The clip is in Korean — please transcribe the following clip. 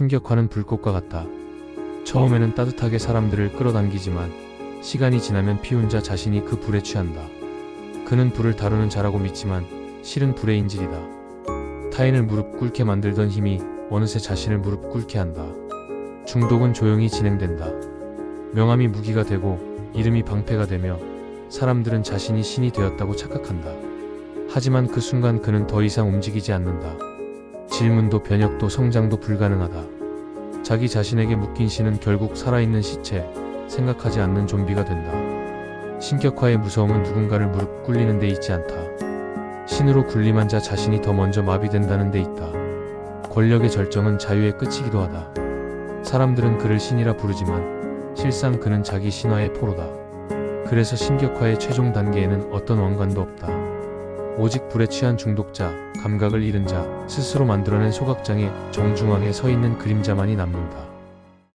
신격화는 불꽃과 같다. 처음에는 따뜻하게 사람들을 끌어당기지만 시간이 지나면 피운자 자신이 그 불에 취한다. 그는 불을 다루는 자라고 믿지만 실은 불의 인질이다. 타인을 무릎 꿇게 만들던 힘이 어느새 자신을 무릎 꿇게 한다. 중독은 조용히 진행된다. 명함이 무기가 되고 이름이 방패가 되며 사람들은 자신이 신이 되었다고 착각한다. 하지만 그 순간 그는 더 이상 움직이지 않는다. 질문도 변혁도 성장도 불가능하다. 자기 자신에게 묶인 신은 결국 살아있는 시체, 생각하지 않는 좀비가 된다. 신격화의 무서움은 누군가를 무릎 꿇리는 데 있지 않다. 신으로 군림한 자 자신이 더 먼저 마비된다는 데 있다. 권력의 절정은 자유의 끝이기도 하다. 사람들은 그를 신이라 부르지만 실상 그는 자기 신화의 포로다. 그래서 신격화의 최종 단계에는 어떤 왕관도 없다. 오직 불에 취한 중독자, 감각을 잃은 자, 스스로 만들어낸 소각장의 정중앙에 서 있는 그림자만이 남는다.